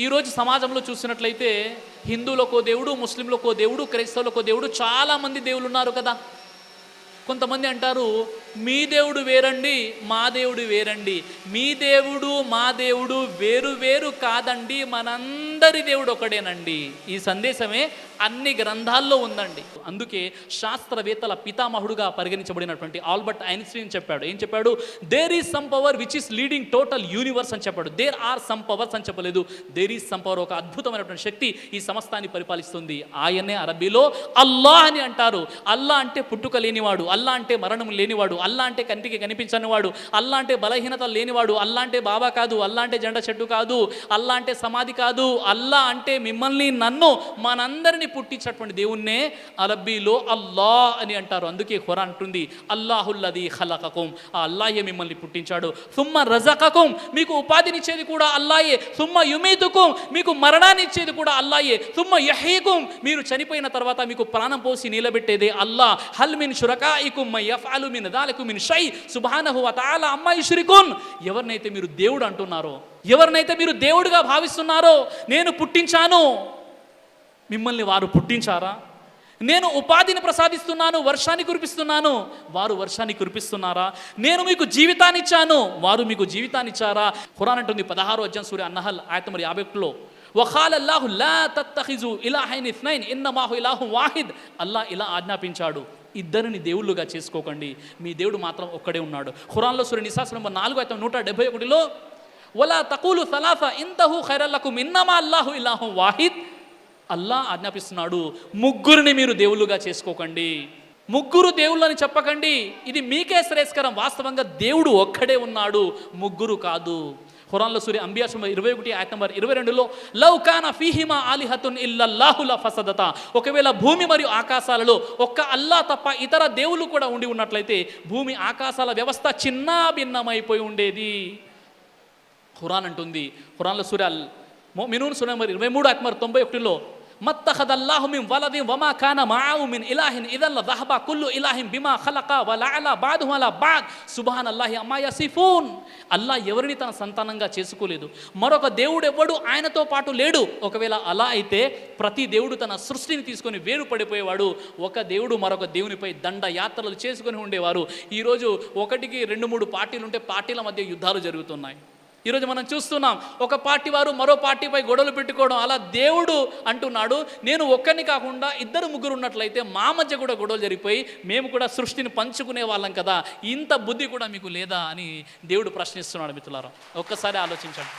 ఈరోజు సమాజంలో చూసినట్లయితే హిందువులకో దేవుడు ముస్లింలకో దేవుడు క్రైస్తవులకో దేవుడు చాలామంది దేవుళ్ళు ఉన్నారు కదా. కొంతమంది అంటారు మీ దేవుడు వేరండి మా దేవుడు వేరండి. మీ దేవుడు మా దేవుడు వేరు వేరు కాదండి మనందరి దేవుడు ఒకడేనండి. ఈ సందేశమే అన్ని గ్రంథాల్లో ఉందండి. అందుకే శాస్త్రవేత్తల పితామహుడుగా పరిగణించబడినటువంటి ఆల్బర్ట్ ఐన్స్టీన్ చెప్పాడు. ఏం చెప్పాడు? There is some power which is leading total universe అని చెప్పాడు. దేర్ ఆర్ సమ్ పవర్స్ అని చెప్పలేదు. దేర్ ఈజ్ సమ్ పవర్ ఒక అద్భుతమైనటువంటి శక్తి ఈ సమస్తాన్ని పరిపాలిస్తుంది. ఆయనే అరబీలో అల్లా అని అంటారు. అల్లా అంటే పుట్టుక లేనివాడు అల్లా అంటే మరణం లేనివాడు అల్లా అంటే కంటికి కనిపించనివాడు అల్లా అంటే బలహీనత లేనివాడు అల్లా అంటే బాబా కాదు అల్లా అంటే జెండ చెట్టు కాదు అల్లా అంటే సమాధి కాదు అల్లా అంటే మిమ్మల్ని నన్ను మనందరిని పుట్టించినటువంటి దేవుణ్ణే అరబ్బీలో అల్లా అని అంటారు. అందుకే ఖురాన్ అంటుంది అల్లాహుల్లది హలకకుం ఆ అల్లాయే మిమ్మల్ని పుట్టించాడు. సుమ్మ రజకకుం. మీకు ఉపాధినిచ్చేది కూడా అల్లాయే సుమ్మ యుమీతుకుం. మీకు మరణాన్ని ఇచ్చేది కూడా అల్లాయే సుమ్మ యహీకుం. మీరు చనిపోయిన తర్వాత మీకు ప్రాణం పోసి నిలబెట్టేదే అల్లా హల్ మిన్ షురకాయికుం మై యఫ్అలు మిన్ దాలకు మిన్ షై. సుభానహు అతాల తఆలా అమ్మా ఎవరినైతే మీరు దేవుడు అంటున్నారో ఎవరినైతే మీరు దేవుడిగా భావిస్తున్నారో నేను పుట్టించాను. మిమ్మల్ని వారు పుట్టించారా? నేను ఉపాధిని ప్రసాదిస్తున్నాను వర్షాన్ని కురిపిస్తున్నాను. వారు వర్షాన్ని కురిపిస్తున్నారా? నేను మీకు జీవితాన్ని ఇచ్చాను. వారు మీకు జీవితాన్ని ఇచ్చారా? ఖురాన్ అంటుంది పదహారు అజ్జం సూర్య అన్నహల్ ఆయత మరి యాభై ఒకటిలో వఖాల్ అల్లాహు లా తత్తఖిజు ఇలాహైన్ ఇస్నైన్ ఇన్నమాహు ఇలాహు వాహిద్. అల్లా ఇలా ఆజ్ఞాపించాడు. ఇద్దరిని దేవుళ్ళుగా చేసుకోకండి. మీ దేవుడు మాత్రం ఒక్కడే ఉన్నాడు. ఖురాన్లో సూర్య నిశాస్ నంబర్ నాలుగు అయితే నూట డెబ్బై ఒకటిలో వలా తకూలు సలాఫ ఇంతహు ఖైరల్లకు ఇన్నమా అల్లాహు ఇలాహు వాహిద్. అల్లా ఆజ్ఞాపిస్తున్నాడు ముగ్గురిని మీరు దేవుళ్ళుగా చేసుకోకండి. ముగ్గురు దేవుళ్ళని చెప్పకండి. ఇది మీకే శ్రేయస్కరం. వాస్తవంగా దేవుడు ఒక్కడే ఉన్నాడు ముగ్గురు కాదు. ఖురాన్లో సూర్య అంబియాసం ఇరవై ఒకటి ఆయత నంబర్ ఇరవై రెండులో లవ్ కాన ఫీహిమా ఆలిహతున్ ఇల్లల్లాహుల ఫసదత ఒకవేళ భూమి మరియు ఆకాశాలలో ఒక్క అల్లా తప్ప ఇతర దేవుళ్ళు కూడా ఉండి ఉన్నట్లయితే భూమి ఆకాశాల వ్యవస్థ చిన్న భిన్నమైపోయి ఉండేది. ఖురాన్ అంటుంది. ఖురాన్లో సూర్య మినూన్ సూర్య ఇరవై మూడు అక్మర్ తొంభై ఒకటిలో మత్తఖద్ అల్లాహు వలదిన్ వమా కాన మావు ఇలాహిన్ ఇదల్ల దహబా కుల్లు ఇలాహిన్ బిమా ఖలక వలఅల బాదు అలా బాద్ సుబ్హాన్ అల్లాహి అమ్మా యసిఫూన్. అల్లా ఎవరిని తన సంతానంగా చేసుకోలేదు. మరొక దేవుడు ఎవడు ఆయనతో పాటు లేడు. ఒకవేళ అలా అయితే ప్రతి దేవుడు తన సృష్టిని తీసుకొని వేరు పడిపోయేవాడు. ఒక దేవుడు మరొక దేవునిపై దండ యాత్రలు చేసుకొని ఉండేవారు. ఈరోజు ఒకటికి రెండు మూడు పార్టీలు ఉంటే పార్టీల మధ్య యుద్ధాలు జరుగుతున్నాయి. ఈరోజు మనం చూస్తున్నాం ఒక పార్టీ వారు మరో పార్టీపై గొడవలు పెట్టుకోవడం అలా దేవుడు అంటున్నాడు. నేను ఒక్కరిని కాకుండా ఇద్దరు ముగ్గురు ఉన్నట్లయితే మా మధ్య కూడా గొడవలు జరిగిపోయి మేము కూడా సృష్టిని పంచుకునే వాళ్ళం కదా ఇంత బుద్ధి కూడా మీకు లేదా అని దేవుడు ప్రశ్నిస్తున్నాడు మిత్రులారా. ఒక్కసారి ఆలోచించండి.